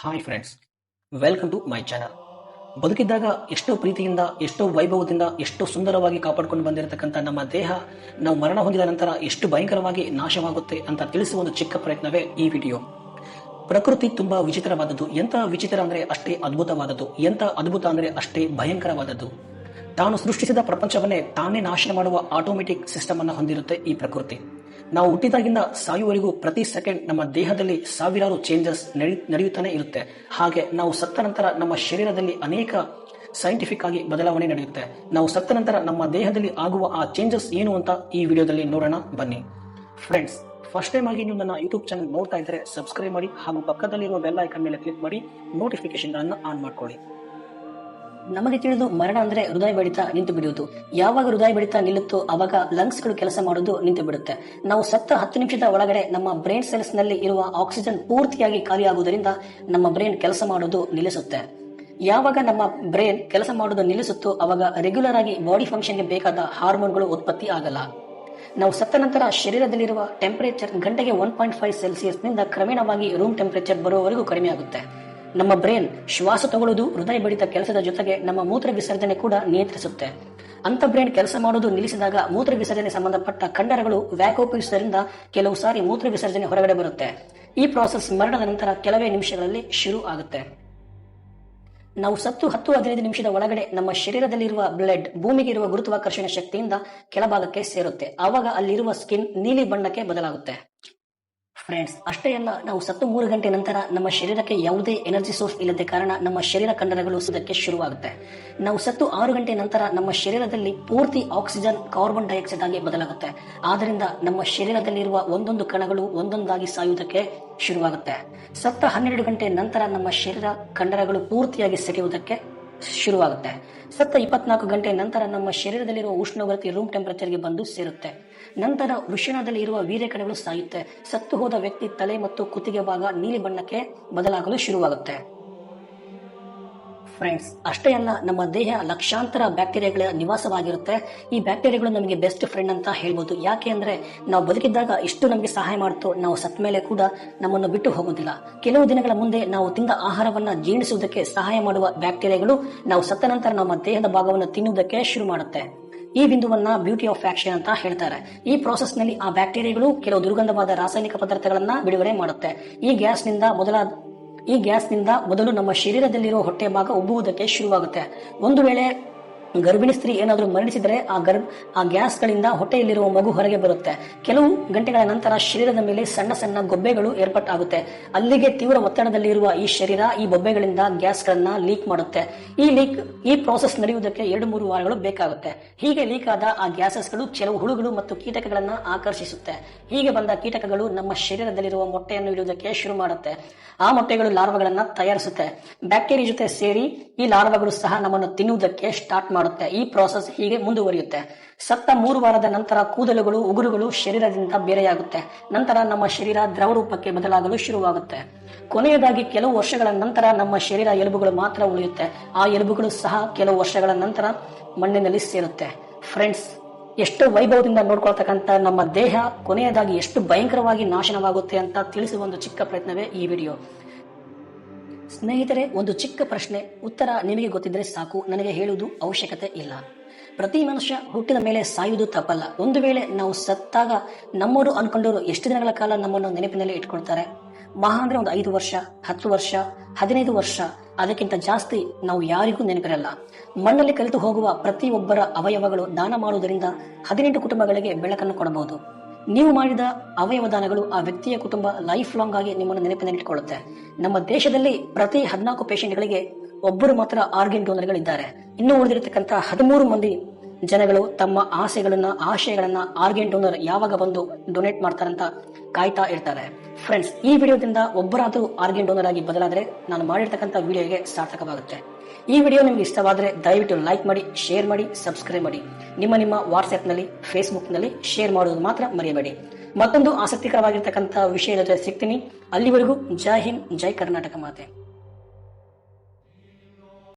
Hi friends welcome to my channel ಬದುಕಿದ್ದಾಗ ಎಷ್ಟೋ ಪ್ರೀತಿಯಿಂದ, ಎಷ್ಟೋ ವೈಭವದಿಂದ, ಎಷ್ಟೋ ಸುಂದರವಾಗಿ ಕಾಪಾಡಿಕೊಂಡು ಬಂದಿರತಕ್ಕಂಥ ನಮ್ಮ ದೇಹ ನಾವು ಮರಣ ಹೊಂದಿದ ನಂತರ ಎಷ್ಟು ಭಯಂಕರವಾಗಿ ನಾಶವಾಗುತ್ತೆ ಅಂತ ತಿಳಿಸುವ ಒಂದು ಚಿಕ್ಕ ಪ್ರಯತ್ನವೇ ಈ ವಿಡಿಯೋ ಪ್ರಕೃತಿ ತುಂಬಾ ವಿಚಿತ್ರವಾದದ್ದು. ಎಂತ ವಿಚಿತ್ರ ಅಂದ್ರೆ ಅಷ್ಟೇ ಅದ್ಭುತವಾದದ್ದು. ಎಂತ ಅದ್ಭುತ ಅಂದ್ರೆ ಅಷ್ಟೇ ಭಯಂಕರವಾದದ್ದು. ತಾನು ಸೃಷ್ಟಿಸಿದ ಪ್ರಪಂಚವನ್ನೇ ತಾನೇ ನಾಶ ಮಾಡುವ ಆಟೋಮೆಟಿಕ್ ಸಿಸ್ಟಮ್ ಅನ್ನು ಹೊಂದಿರುತ್ತೆ ಈ ಪ್ರಕೃತಿ. ನಾವು ಹುಟ್ಟಿದಾಗಿಂದ ಸಾಯುವವರೆಗೂ ಪ್ರತಿ ಸೆಕೆಂಡ್ ನಮ್ಮ ದೇಹದಲ್ಲಿ ಸಾವಿರಾರು ಚೇಂಜಸ್ ನಡೆಯುತ್ತಾನೆ ಇರುತ್ತೆ. ಹಾಗೆ ನಾವು ಸತ್ತ ನಂತರ ನಮ್ಮ ಶರೀರದಲ್ಲಿ ಅನೇಕ ಸೈಂಟಿಫಿಕ್ ಆಗಿ ಬದಲಾವಣೆ ನಡೆಯುತ್ತೆ. ನಾವು ಸತ್ತ ನಂತರ ನಮ್ಮ ದೇಹದಲ್ಲಿ ಆಗುವ ಆ ಚೇಂಜಸ್ ಏನು ಅಂತ ಈ ವಿಡಿಯೋದಲ್ಲಿ ನೋಡೋಣ. ಬನ್ನಿ. ಫ್ರೆಂಡ್ಸ್ ಫಸ್ಟ್ ಟೈಮ್ ಆಗಿ ನೀವು ನನ್ನ ಯೂಟ್ಯೂಬ್ ಚಾನಲ್ ನೋಡ್ತಾ ಇದ್ರೆ ಸಬ್ಸ್ಕ್ರೈಬ್ ಮಾಡಿ ಹಾಗೂ ಪಕ್ಕದಲ್ಲಿರುವ ಬೆಲ್ ಐಕನ್ ಮೇಲೆ ಕ್ಲಿಕ್ ಮಾಡಿ ನೋಟಿಫಿಕೇಶನ್ ಗಳನ್ನ ಆನ್ ಮಾಡ್ಕೊಳ್ಳಿ. ನಮಗೆ ತಿಳಿದು ಮರಣ ಅಂದ್ರೆ ಹೃದಯ ಬಡಿತ ನಿಂತು ಬಿಡುವುದು. ಯಾವಾಗ ಹೃದಯ ಬಡಿತ ನಿಲ್ಲುತ್ತೋ ಅವಾಗ ಲಂಗ್ಸ್ಗಳು ಕೆಲಸ ಮಾಡೋದು ನಿಂತು ಬಿಡುತ್ತೆ. ನಾವು ಸತ್ತ ಹತ್ತು ನಿಮಿಷದ ಒಳಗಡೆ ನಮ್ಮ ಬ್ರೈನ್ ಸೆಲ್ಸ್ನಲ್ಲಿ ಇರುವ ಆಕ್ಸಿಜನ್ ಪೂರ್ತಿಯಾಗಿ ಖಾಲಿಯಾಗುವುದರಿಂದ ನಮ್ಮ ಬ್ರೈನ್ ಕೆಲಸ ಮಾಡೋದು ನಿಲ್ಲಿಸುತ್ತೆ. ಯಾವಾಗ ನಮ್ಮ ಬ್ರೈನ್ ಕೆಲಸ ಮಾಡೋದು ನಿಲ್ಲಿಸುತ್ತೋ ಅವಾಗ ರೆಗ್ಯುಲರ್ ಆಗಿ ಬಾಡಿ ಫಂಕ್ಷನ್ಗೆ ಬೇಕಾದ ಹಾರ್ಮೋನ್ಗಳು ಉತ್ಪತ್ತಿ ಆಗಲ್ಲ. ನಾವು ಸತ್ತ ನಂತರ ಶರೀರದಲ್ಲಿರುವ ಟೆಂಪರೇಚರ್ ಗಂಟೆಗೆ ಒನ್ ಪಾಯಿಂಟ್ ಫೈವ್ ಸೆಲ್ಸಿಯಸ್ನಿಂದ ಕ್ರಮೇಣವಾಗಿ ರೂಮ್ ಟೆಂಪರೇಚರ್ ಬರುವವರೆಗೂ ಕಡಿಮೆ ಆಗುತ್ತೆ ನಮ್ಮ ಬ್ರೈನ್ ಶ್ವಾಸ ತಗೊಳ್ಳೋದು ಹೃದಯ ಬಡಿತ ಕೆಲಸದ ಜೊತೆಗೆ ನಮ್ಮ ಮೂತ್ರ ವಿಸರ್ಜನೆ ಕೂಡ ನಿಯಂತ್ರಿಸುತ್ತೆ. ಅಂತ ಬ್ರೈನ್ ಕೆಲಸ ಮಾಡೋದು ನಿಲ್ಲಿಸಿದಾಗ ಮೂತ್ರ ವಿಸರ್ಜನೆ ಸಂಬಂಧಪಟ್ಟ ಕಂಡರಗಳು ವ್ಯಾಕೋಪಿಸುವುದರಿಂದ ಕೆಲವು ಸಾರಿ ಮೂತ್ರ ವಿಸರ್ಜನೆ ಹೊರಗಡೆ ಬರುತ್ತೆ. ಈ ಪ್ರಾಸೆಸ್ ಮರಣದ ನಂತರ ಕೆಲವೇ ನಿಮಿಷಗಳಲ್ಲಿ ಶುರು ಆಗುತ್ತೆ. ನಾವು ಸತ್ತು ಹತ್ತು ಹದಿನೈದು ನಿಮಿಷದ ಒಳಗಡೆ ನಮ್ಮ ಶರೀರದಲ್ಲಿರುವ ಬ್ಲಡ್ ಭೂಮಿಗೆ ಇರುವ ಗುರುತ್ವಾಕರ್ಷಣ ಶಕ್ತಿಯಿಂದ ಕೆಳಭಾಗಕ್ಕೆ ಸೇರುತ್ತೆ. ಆವಾಗ ಅಲ್ಲಿರುವ ಸ್ಕಿನ್ ನೀಲಿ ಬಣ್ಣಕ್ಕೆ ಬದಲಾಗುತ್ತೆ. ಫ್ರೆಂಡ್ಸ್ ಅಷ್ಟೇ ಅಲ್ಲ, ನಾವು ಸತ್ತು ಮೂರು ಗಂಟೆ ನಂತರ ನಮ್ಮ ಶರೀರಕ್ಕೆ ಯಾವುದೇ ಎನರ್ಜಿ ಸೋರ್ಸ್ ಇಲ್ಲದೆ ಕಾರಣ ನಮ್ಮ ಶರೀರ ಕಂಡರಗಳು ಸುದಕ್ಕೆ ಶುರುವಾಗುತ್ತೆ. ನಾವು ಸತ್ತು ಆರು ಗಂಟೆ ನಂತರ ನಮ್ಮ ಶರೀರದಲ್ಲಿ ಪೂರ್ತಿ ಆಕ್ಸಿಜನ್ ಕಾರ್ಬನ್ ಡೈಆಕ್ಸೈಡ್ ಆಗಿ ಬದಲಾಗುತ್ತೆ. ಆದ್ದರಿಂದ ನಮ್ಮ ಶರೀರದಲ್ಲಿರುವ ಒಂದೊಂದು ಕಣಗಳು ಒಂದೊಂದಾಗಿ ಸಾಯುವುದಕ್ಕೆ ಶುರುವಾಗುತ್ತೆ. ಸತ್ತ ಹನ್ನೆರಡು ಗಂಟೆ ನಂತರ ನಮ್ಮ ಶರೀರ ಕಂಡರಗಳು ಪೂರ್ತಿಯಾಗಿ ಸೆಳೆಯುವುದಕ್ಕೆ ಶುರುವಾಗುತ್ತೆ. ಸತ್ತ ಇಪ್ಪತ್ನಾಲ್ಕು ಗಂಟೆ ನಂತರ ನಮ್ಮ ಶರೀರದಲ್ಲಿರುವ ಉಷ್ಣೋಗ್ರತೆ ರೂಮ್ ಟೆಂಪರೇಚರ್ಗೆ ಬಂದು ಸೇರುತ್ತೆ. ನಂತರ ವೃಷಣದಲ್ಲಿ ಇರುವ ವೀರ್ಯ ಕಣಗಳು ಸಾಯುತ್ತೆ. ಸತ್ತು ಹೋದ ವ್ಯಕ್ತಿ ತಲೆ ಮತ್ತು ಕುತ್ತಿಗೆ ಭಾಗ ನೀಲಿ ಬಣ್ಣಕ್ಕೆ ಬದಲಾಗಲು ಶುರುವಾಗುತ್ತೆ. ಫ್ರೆಂಡ್ಸ್ ಅಷ್ಟೇ ಅಲ್ಲ, ನಮ್ಮ ದೇಹ ಲಕ್ಷಾಂತರ ಬ್ಯಾಕ್ಟೀರಿಯಾಗಳ ನಿವಾಸವಾಗಿರುತ್ತೆ. ಈ ಬ್ಯಾಕ್ಟೀರಿಯಾಗಳು ನಮಗೆ ಬೆಸ್ಟ್ ಫ್ರೆಂಡ್ ಅಂತ ಹೇಳ್ಬೋದು. ಯಾಕೆ ಅಂದ್ರೆ, ನಾವು ಬದುಕಿದ್ದಾಗ ಇಷ್ಟು ನಮಗೆ ಸಹಾಯ ಮಾಡ್ತು, ನಾವು ಸತ್ ಮೇಲೆ ಕೂಡ ನಮ್ಮನ್ನು ಬಿಟ್ಟು ಹೋಗೋದಿಲ್ಲ. ಕೆಲವು ದಿನಗಳ ಮುಂದೆ ನಾವು ತಿಂದ ಆಹಾರವನ್ನ ಜೀರ್ಣಿಸುವುದಕ್ಕೆ ಸಹಾಯ ಮಾಡುವ ಬ್ಯಾಕ್ಟೀರಿಯಾಗಳು ನಾವು ಸತ್ತ ನಂತರ ನಮ್ಮ ದೇಹದ ಭಾಗವನ್ನು ತಿನ್ನುವುದಕ್ಕೆ ಶುರು ಮಾಡುತ್ತೆ. ಈ ಬಿಂದುವನ್ನ ಬ್ಯೂಟಿ ಆಫ್ ಆಕ್ಷನ್ ಅಂತ ಹೇಳ್ತಾರೆ. ಈ ಪ್ರೋಸೆಸ್ನಲ್ಲಿ ಆ ಬ್ಯಾಕ್ಟೀರಿಯಾಗಳು ಕೆಲವು ದುರ್ಗಂಧವಾದ ರಾಸಾಯನಿಕ ಪದಾರ್ಥಗಳನ್ನ ಬಿಡುಗಡೆ ಮಾಡುತ್ತೆ. ಈ ಗ್ಯಾಸ್ನಿಂದ ಮೊದಲಾದ ಈ ಗ್ಯಾಸ್ನಿಂದ ಮೊದಲು ನಮ್ಮ ಶರೀರದಲ್ಲಿರುವ ಹೊಟ್ಟೆ ಭಾಗ ಉಬ್ಬುವುದಕ್ಕೆ ಶುರುವಾಗುತ್ತೆ. ಒಂದು ವೇಳೆ ಗರ್ಭಿಣಿ ಸ್ತ್ರೀ ಏನಾದರೂ ಮರಣಿಸಿದರೆ ಆ ಗರ್ಭ, ಆ ಗ್ಯಾಸ್ಗಳಿಂದ ಹೊಟ್ಟೆಯಲ್ಲಿರುವ ಮಗು ಹೊರಗೆ ಬರುತ್ತೆ. ಕೆಲವು ಗಂಟೆಗಳ ನಂತರ ಶರೀರದ ಮೇಲೆ ಸಣ್ಣ ಸಣ್ಣ ಗೊಬ್ಬೆಗಳು ಏರ್ಪಟ್ಟಾಗುತ್ತೆ. ಅಲ್ಲಿಗೆ ತೀವ್ರ ಒತ್ತಡದಲ್ಲಿರುವ ಈ ಶರೀರ ಈ ಬೊಬ್ಬೆಗಳಿಂದ ಗ್ಯಾಸ್ಗಳನ್ನ ಲೀಕ್ ಮಾಡುತ್ತೆ. ಈ ಲೀಕ್, ಈ ಪ್ರಾಸೆಸ್ ನಡೆಯುವುದಕ್ಕೆ ಎರಡು, ಮೂರು ವಾರಗಳು ಬೇಕಾಗುತ್ತೆ. ಹೀಗೆ ಲೀಕ್ ಆದ ಆ ಗ್ಯಾಸಸ್ಗಳು ಕೆಲವು ಹುಳುಗಳು ಮತ್ತು ಕೀಟಕಗಳನ್ನ ಆಕರ್ಷಿಸುತ್ತೆ. ಹೀಗೆ ಬಂದ ಕೀಟಕಗಳು ನಮ್ಮ ಶರೀರದಲ್ಲಿರುವ ಮೊಟ್ಟೆಯನ್ನು ಇಡುವುದಕ್ಕೆ ಶುರು ಮಾಡುತ್ತೆ. ಆ ಮೊಟ್ಟೆಗಳು ಲಾರ್ವಗಳನ್ನ ತಯಾರಿಸುತ್ತೆ. ಬ್ಯಾಕ್ಟೀರಿಯಾ ಜೊತೆ ಸೇರಿ ಈ ಲಾರ್ವಗಳು ಸಹ ನಮ್ಮನ್ನು ತಿನ್ನುವುದಕ್ಕೆ ಸ್ಟಾರ್ಟ್ ಮಾಡುತ್ತೆ. ಈ ಪ್ರೋಸೆಸ್ ಹೀಗೆ ಮುಂದುವರಿಯುತ್ತೆ. ಸತ್ತ ಮೂರು ವಾರದ ನಂತರ ಕೂದಲುಗಳು, ಉಗುರುಗಳು ಶರೀರದಿಂದ ಬೇರೆಯಾಗುತ್ತೆ. ನಂತರ ನಮ್ಮ ಶರೀರ ದ್ರವ ರೂಪಕ್ಕೆ ಬದಲಾಗಲು ಶುರುವಾಗುತ್ತೆ. ಕೊನೆಯದಾಗಿ ಕೆಲವು ವರ್ಷಗಳ ನಂತರ ನಮ್ಮ ಶರೀರ ಎಲುಬುಗಳು ಮಾತ್ರ ಉಳಿಯುತ್ತೆ. ಆ ಎಲುಬುಗಳು ಸಹ ಕೆಲವು ವರ್ಷಗಳ ನಂತರ ಮಣ್ಣಿನಲ್ಲಿ ಸೇರುತ್ತೆ. ಫ್ರೆಂಡ್ಸ್ ಎಷ್ಟು ವೈಭವದಿಂದ ನೋಡ್ಕೊಳ್ತಕ್ಕಂಥ ನಮ್ಮ ದೇಹ ಕೊನೆಯದಾಗಿ ಎಷ್ಟು ಭಯಂಕರವಾಗಿ ನಾಶನವಾಗುತ್ತೆ ಅಂತ ತಿಳಿಸುವ ಒಂದು ಚಿಕ್ಕ ಪ್ರಯತ್ನವೇ ಈ ವಿಡಿಯೋ ಸ್ನೇಹಿತರೆ, ಒಂದು ಚಿಕ್ಕ ಪ್ರಶ್ನೆ. ಉತ್ತರ ನಿಮಗೆ ಗೊತ್ತಿದ್ರೆ ಸಾಕು. ನನಗೆ ಹೇಳುವುದು ಅವಶ್ಯಕತೆ ಇಲ್ಲ. ಪ್ರತಿ ಮನುಷ್ಯ ಹುಟ್ಟಿದ ಮೇಲೆ ಸಾಯುವುದು ತಪ್ಪಲ್ಲ. ಒಂದು ವೇಳೆ ನಾವು ಸತ್ತಾಗ ನಮ್ಮವರು ಅನ್ಕೊಂಡವರು ಎಷ್ಟು ದಿನಗಳ ಕಾಲ ನಮ್ಮನ್ನು ನೆನಪಿನಲ್ಲಿ ಇಟ್ಕೊಳ್ತಾರೆ? ಮಹಾ ಅಂದ್ರೆ ಒಂದು ಐದು ವರ್ಷ, ಹತ್ತು ವರ್ಷ, ಹದಿನೈದು ವರ್ಷ. ಅದಕ್ಕಿಂತ ಜಾಸ್ತಿ ನಾವು ಯಾರಿಗೂ ನೆನಪಿರಲ್ಲ. ಮಣ್ಣಲ್ಲಿ ಕಲಿತು ಹೋಗುವ ಪ್ರತಿಯೊಬ್ಬರ ಅವಯವಗಳು ದಾನ ಮಾಡುವುದರಿಂದ ಹದಿನೆಂಟು ಕುಟುಂಬಗಳಿಗೆ ಬೆಳಕನ್ನು ಕೊಡಬಹುದು. ನೀವು ಮಾಡಿದ ಅವಯವ ದಾನಗಳು ಆ ವ್ಯಕ್ತಿಯ ಕುಟುಂಬ ಲೈಫ್ ಲಾಂಗ್ ಆಗಿ ನಿಮ್ಮನ್ನು ನೆನಪಿನಲ್ಲಿಟ್ಟುಕೊಳ್ಳುತ್ತೆ ನಮ್ಮ ದೇಶದಲ್ಲಿ ಪ್ರತಿ ಹದಿನಾಲ್ಕು ಪೇಷಂಟ್ಗಳಿಗೆ ಒಬ್ಬರು ಮಾತ್ರ ಆರ್ಗನ್ ಡೋನರ್ಗಳಿದ್ದಾರೆ ಇನ್ನು ಉಳಿದಿರತಕ್ಕಂತ ಹದಿಮೂರು ಮಂದಿ ಜನಗಳು ತಮ್ಮ ಆಸೆಗಳನ್ನ, ಆಶಯಗಳನ್ನ ಆರ್ಗನ್ ಡೋನರ್ ಯಾವಾಗ ಬಂದು ಡೊನೇಟ್ ಮಾಡ್ತಾರಂತ ಕಾಯ್ತಾ ಇರ್ತಾರೆ. ಫ್ರೆಂಡ್ಸ್ ಈ ವಿಡಿಯೋದಿಂದ ಒಬ್ಬರಾದರೂ ಆರ್ಗನ್ ಡೋನರ್ ಆಗಿ ಬದಲಾದ್ರೆ ನಾನು ಮಾಡಿರ್ತಕ್ಕಂಥ ವಿಡಿಯೋಗೆ ಸಾರ್ಥಕವಾಗುತ್ತೆ. ಈ ವಿಡಿಯೋ ನಿಮ್ಗೆ ಇಷ್ಟವಾದರೆ ದಯವಿಟ್ಟು ಲೈಕ್ ಮಾಡಿ, ಶೇರ್ ಮಾಡಿ, ಸಬ್ಸ್ಕ್ರೈಬ್ ಮಾಡಿ. ನಿಮ್ಮ ನಿಮ್ಮ ವಾಟ್ಸ್ಆ್ಯಪ್ನಲ್ಲಿ ಫೇಸ್ಬುಕ್ನಲ್ಲಿ ಶೇರ್ ಮಾಡೋದು ಮಾತ್ರ ಮರೆಯಬೇಡಿ. ಮತ್ತೊಂದು ಆಸಕ್ತಿಕರವಾಗಿರ್ತಕ್ಕಂಥ ವಿಷಯದ ಜೊತೆ ಸಿಗ್ತೀನಿ. ಅಲ್ಲಿವರೆಗೂ ಜೈ ಹಿಂದ್, ಜೈ ಕರ್ನಾಟಕ ಮಾತೆ.